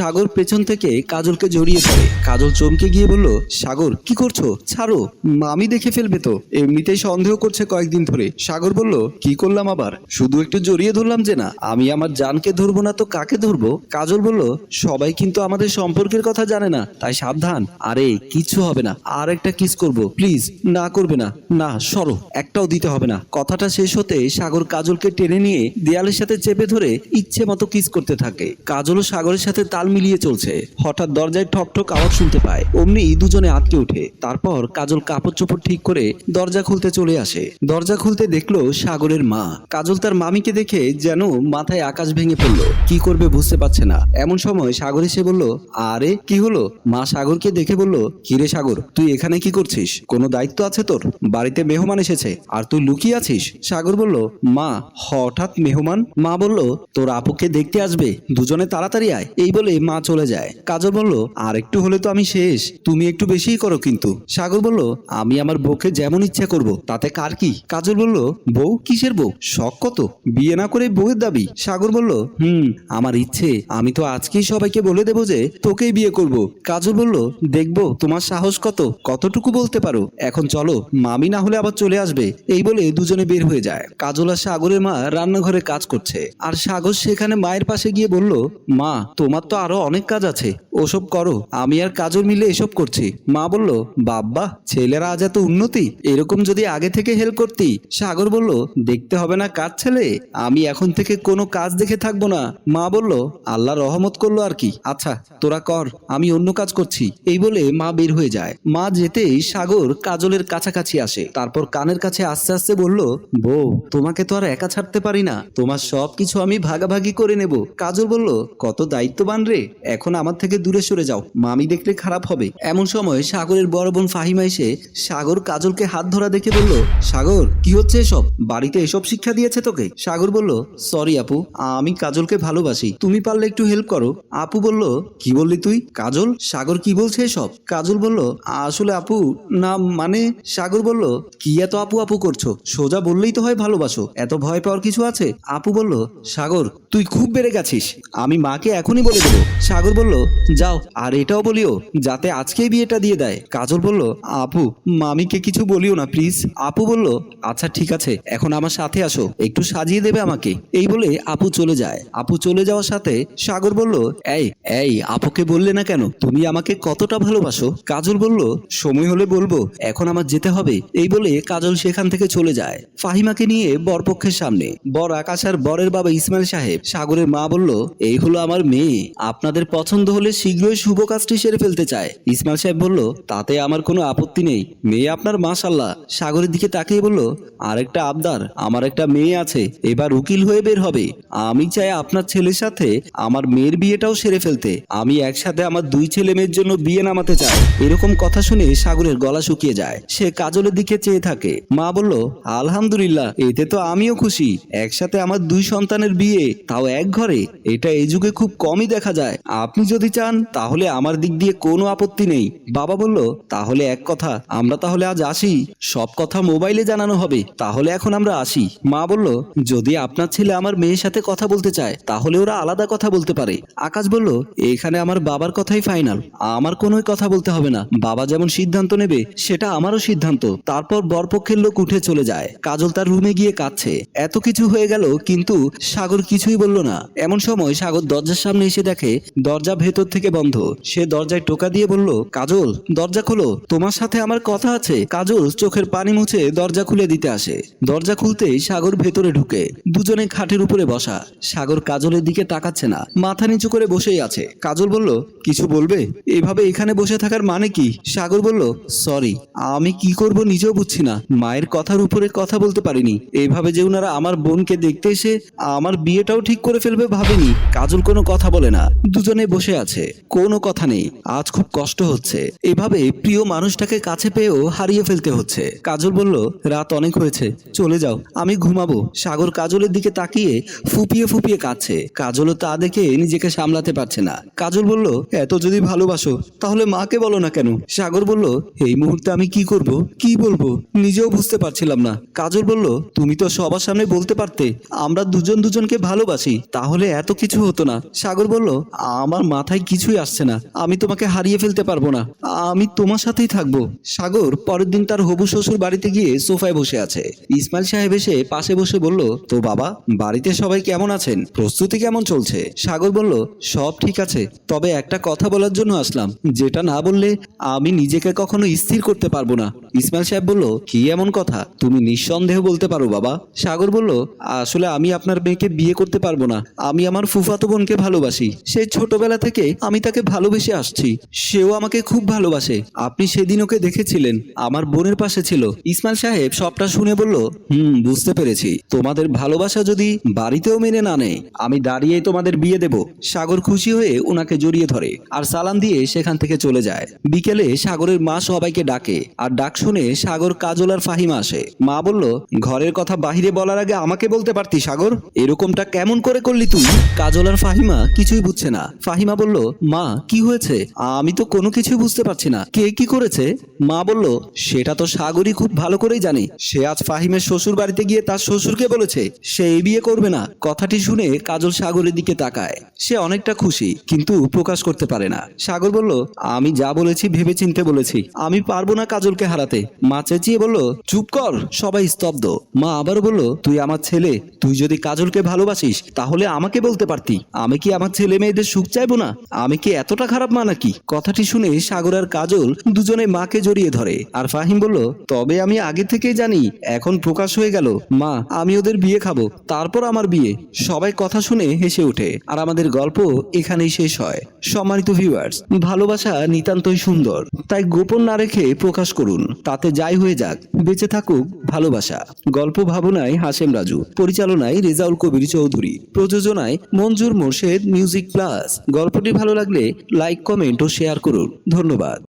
সাগর পেছন থেকে কাজলকে জড়িয়ে ধরে। কাজল চমকে গিয়ে বলল, সাগর, কি করছ? ছাড়ো, মামি দেখে ফেলবে তো। এমনিতেই সন্দেহ করছে কয়েকদিন ধরে। সাগর বলল, কি করলাম আবার? শুধু একটু জড়িয়ে ধরলাম যে না, আমি আমার জানকে ধরবো না তো কাকে ধরবো? কাজল বলল, সবাই কিন্তু আমাদের সম্পর্কের কথা জানে না, তাই সাবধান। আরে, কিচ্ছু হবে না। আর একটা কিস করব, প্লিজ, না করবে না। না, সরো, একটাও দিতে হবে না। কথাটা শেষ হতে সাগর কাজলকে টেনে নিয়ে দেয়ালের সাথে চেপে ধরে ইচ্ছে মতো কিস করতে থাকে। কাজলও সাগরের সাথে তাল মিলিয়ে চলছে। হঠাৎ দরজায় ঠক ঠক আওয়াজ শুনতে পায়। অমনি দুজনে আটকে ওঠে তারপর কাজল কাপড় চোপড় ঠিক করে দরজা খুলতে চলে আসে। দরজা খুলতে দেখল সাগরের মা। কাজল তার মামিকে দেখে যেন মাথায় আকাশ ভেঙে পড়ল কি করবে বুঝতে পারছে না। এমন সময় সাগর এসে বলল, আরে, কি হলো? মা সাগরকে দেখে বলল কিরে সাগর, তুই এখানে কি করছিস? কোনো দায়িত্ব আছে তোর? বাড়িতে মেহমান এসেছে। আর তুই লুকিয়ে আছিস? সাগর বলল, মা, হঠাৎ মেহমান? মা বলল, তোর আপুকে দেখতে আসবে। দুজনে তাড়াতাড়ি আয়। এই বলে মা চলে যায়। কাজল বলল আর একটু হলে তো আমি শেষ। তুমি একটু বেশিই করো কিন্তু। সাগর বলল, আমি আমার বউকে যেমন ইচ্ছা করব, তাতে কার কি? কাজল বলল, বউ? কিসের বউ? শখ কত? বিয়ে না করে বউয়ের দাবি? সাগর বলল, হুম, আমার ইচ্ছে। আমি তো আজকেই সবাইকে বলে দেবো যে তোকেই বিয়ে করব। কাজল বলল, দেখব, তোমার সাহস কত? কতটুকু বলতে পারো? এখন চলো, মামি না হলে আবার চলে আসবে। এই বলে দুজনে বের হয়ে যায়। কাজল আর সাগরের মা রান্নাঘরে কাজ করছে। আর সাগর সেখানে মায়ের পাশে গিয়ে বলল, মা, তোমার তো আরও অনেক কাজ আছে। ওসব করো, আমি আর কাজল মিলে এসব করছি। মা বলল, বাব্বা, ছেলেরা আজ এত উন্নতি, এরকম যদি আগে থেকে হেল্প করতি? সাগর বলল, দেখতে হবে না কাজ ছেলে, আমি এখন থেকে কোনো কাজ দেখে থাকব না। মা বলল, আল্লাহ রহমত করল আর কি। আচ্ছা তোরা কর, আমি অন্য কাজ করছি। এই বলে মা বের হয়ে যায়। মা যেতেই সাগর কাজলের কাছাকাছি আসে। তারপর কানের কাছে আস্তে আস্তে বলল, বউ, তোমাকে তো আর একা ছাড়তে পারি না। তোমার সব কিছু আমি ভাগাভাগি করে নেব। কাজল বলল, কত দায়িত্ববান রে, এখন আমার থেকে দূরে সরে যাও। মামি দেখলে খারাপ হবে। এমন সময় সাগরের বড় বোন ফাহিমা এসে সাগর কাজলকে হাত ধরা দেখে বলল, সাগর, কি হচ্ছে এসব? বাড়িতে এসব শিক্ষা দিয়েছে তোকে? সাগর বলল, সরি আপু, আমি কাজলকে ভালোবাসি। তুমি পারলে একটু হেল্প করো। আপু বলল, কি বললি তুই? কাজল? সাগর কি বলছে এসব? কাজল বলল, আসলে আপু, না মানে? সাগর বলল, কি এত আপু আপু করছ? সোজা বললেই তো হয় ভালোবাসো। এত ভয় পাওয়ার কিছু আছে? আপু বলল, সাগর, তুই খুব বেড়ে গেছিস। আমি মাকে এখনই বলে দেবো। সাগর বলল, যাও, আর এটাও বলিও, যাতে আজকেই বিয়েটা দিয়ে দেয়। কাজল বলল, আপু, মামিকে কিছু বলিও না, প্লিজ। আপু বলল আচ্ছা ঠিক আছে, এখন আমার সাথে আসো, একটু সাজিয়ে দেবে আমাকে। এই বলে আপু চলে যায়। আপু চলে যাওয়ার সাথে সাগর বলল, এই এই, আপুকে বললে না কেন? তুমি আমাকে কতটা ভালোবাসো? কাজল বলল, সময় হলে বলব, এখন আমার যেতে হবে। এই বলে কাজল সেখান থেকে চলে যায়, ফাহিমাকে নিয়ে বরপক্ষের সামনে। বর আকাশ আর বরের বাবা ইসমাইল সাহেব, সাগরের মা বলল, এই হলো আমার মেয়ে আপনাদের পছন্দ হলে শীঘ্রই শুভ কাজটি সেরে ফেলতে চায়। ইসমাইল সাহেব বলল, তাতে আমার কোনো আপত্তি নেই। মেয়ে আপনার মাশাল্লাহ সাগরের দিকে তাকিয়ে বলল, আরেকটা আবদার, আমার একটা মেয়ে আছে, এবার উকিল হয়ে বের হবে। আমি চাই আপনার ছেলের সাথে আমার মেয়ের বিয়েটাও সেরে ফেলতে। আমি একসাথে আমার দুই ছেলে মেয়ের জন্য বিয়ে নামাতে চাই। এরকম কথা শুনে সাগরের গলা শুকিয়ে যায়। সে কাজলের দিকে চেয়ে থাকে। মা বলল, আলহামদুলিল্লাহ, এতে তো আমিও খুশি। একসাথে আমার দুই সন্তানের বিয়ে, তাও এক ঘরে? এটা এই যুগে খুব কমই দেখা যায় আপনি যদি চান, তাহলে আমার দিক দিয়ে কোনো আপত্তি নেই। বাবা বলল, তাহলে এক কথা, আমরা তাহলে আজ আসি। সব কথা মোবাইলে জানানো হবে। তাহলে এখন আমরা আসি। মা বলল, যদি আপনার ছেলে আমার মেয়ের সাথে কথা বলতে চায়, তাহলে ওরা আলাদা কথা বলতে পারে। আকাশ বলল, এখানে আমার বাবার কথাই ফাইনাল আমার কোনো কথা বলতে হবে না। বাবা যেমন সিদ্ধান্ত নেবে, সেটা আমারও সিদ্ধান্ত। তারপর বরপক্ষের লোক উঠে চলে যায়। কাজল তার রুমে গিয়ে কাঁদছে। এত কিছু হয়ে গেল, কিন্তু সাগর কিছুই বলল না। এমন সময় সাগর দরজার সামনে এসে দেখে দরজা ভেতর থেকে বন্ধ। সে দরজায় টোকা দিয়ে বলল, কাজল, দরজা খোলো। তোমার সাথে আমার কথা আছে। কাজল চোখের পানি মুছে দরজা খুলে দিতে আসে। দরজা খুলতেই সাগর ভেতরে ঢুকে। দুজনে খাটের উপরে বসা। সাগর কাজলের দিকে তাকাচ্ছে না। মাথা নিচু করে বসেই আছে। কাজল বলল, কিছু বলবে? এভাবে এখানে বসে থাকার মানে কি? সাগর বলল, সরি, আমি কি করব নিজেও বুঝছি না। মায়ের কথার উপরে কথা বলতে পারিনি। এইভাবে যে ওনারা আমার বোনকে দেখতে এসে আমার বিয়েটাও ঠিক করে ফেলবে ভাবেনি। কাজল কোনো কথা বলে না। দুজনে বসে আছে। কোনো কথা নেই। আজ খুব কষ্ট হচ্ছে। এভাবে প্রিয় মানুষটাকে কাছে পেয়েও হারিয়ে ফেলতে হচ্ছে। কাজল বলল, রাত অনেক হয়েছে। চলে যাও। আমি ঘুমাবো। সাগর কাজলের দিকে তাকিয়ে ফুপিয়ে ফুপিয়ে কাঁদছে। কাজলও তা দেখে নিজেকে সামলাতে পারছে না। কাজল বলল, এত যদি ভালোবাসো, তাহলে মাকে বলো না কেন? সাগর বলল, এই মুহূর্তে আমি কি করব? কি বলব? নিজেও বুঝতে পারছিলাম না। কাজল বলল, তুমি তো সবার সামনে বলতে পারতে। আমরা দুজন দুজনকে ভালোবাসি। তাহলে এত কিছু হতো না। সাগর বলল আমার মাথায় কিছুই আসছে না। আমি তোমাকে হারিয়ে ফেলতে পারব না। আমি তোমার সাথেই থাকব। সাগর পরের দিন তার হবু শ্বশুর বাড়িতে গিয়ে সোফায় বসে আছে। ইসমাইল সাহেব এসে পাশে বসে বলল, তো বাবা, বাড়িতে সবাই কেমন আছেন? প্রস্তুতি কেমন চলছে? সাগর বলল, সব ঠিক আছে। তবে একটা কথা বলার জন্য আসলাম। যেটা না বললে আমি নিজেকে কখনো স্থির করতে পারব না। ইসমাইল সাহেব বলল, কি এমন কথা? তুমি নিঃসন্দেহ বলতে পারো বাবা। সাগর বলল, আসলে আমি আপনার মেয়েকে বিয়ে করতে পারব না। আমি আমার ফুফাতো বোনকে ভালোবাসি। সেই ছোটবেলা থেকে আমি তাকে ভালোবেসে আসছি। সেও আমাকে খুব ভালোবাসে। আপনি সেদিন ওকে দেখেছিলেন। আমার বোনের পাশে ছিল। ইসমাইল সাহেব সবটা শুনে বলল, হুম, বুঝতে পেরেছি। তোমাদের ভালোবাসা যদি বাড়িতেও মেনে না নেয়, আমি দাঁড়িয়ে তোমাদের বিয়ে দেব। সাগর খুশি হয়ে ওনাকে জড়িয়ে ধরে আর সালাম দিয়ে সেখান থেকে চলে যায়। বিকেলে সাগরের মা সবাইকে ডাকে আর ডাক শুনে সাগর কাজল আর ফাহিমা আসে। মা বলল, ঘরের কথা বাহিরে বলার আগে আমাকে বলতে পারতি সাগর? এরকমটা কেমন করে করলি তুই? কাজল আর ফাহিমা কিছুই বুঝছে না। ফাহিমা বলল, মা, কি হয়েছে? আমি তো কোনো কিছুই বুঝতে পারছি না। কে কি করেছে? মা বলল, সেটা তো সাগরই খুব ভালো করেই জানে। সে আজ ফাহিমের শ্বশুর বাড়িতে গিয়ে তার শ্বশুরকে বলেছে, সে এই বিয়ে করবে না। কথাটি শুনে কাজল সাগরের দিকে তাকায়। সে অনেকটা খুশি, কিন্তু প্রকাশ করতে পারে না। সাগর বলল, আমি যা বলেছি ভেবে চিনতে বলেছি। আমি পারব না কাজলকে হারাতে। মা চেঁচিয়ে বলল, চুপ কর, সবাই স্তব্ধ। মা আবার বলল, তুই আমার ছেলে, তুই যদি কাজলকে ভালোবাসিস, তাহলে আমাকে বলতে পারতি। আমি কি আমার ছেলে মেয়েদের সুখ চাইব না? আমি কি এতটা খারাপ মা নাকি? কথাটি শুনে সাগর আর কাজল দুজনে মাকে জড়িয়ে ধরে। আর ফাহিম বলল, তবে আমি আগে থেকেই জানি, এখন প্রকাশ হয়ে গেল। মা, আমি ওদের বিয়ে খাব, তারপর আমার বিয়ে। সবাই কথা শুনে হেসে ওঠে। আর আমাদের গল্প এখানেই শেষ হয়। সম্মানিত ভিউয়ার্স ভালোবাসা নিতান্তই সুন্দর। তাই গোপন না রেখে প্রকাশ করুন। তাতে যাই হয়ে যাক, বেঁচে থাকুক ভালোবাসা। গল্প ভাবনায় হাসেম রাজু, পরিচালনায় রেজাউল কবির চৌধুরী, প্রযোজনায় মঞ্জুর মোর্শেদ মিউজিক প্লাস। গল্পটি ভালো লাগলে লাইক, কমেন্ট ও শেয়ার করুন। ধন্যবাদ।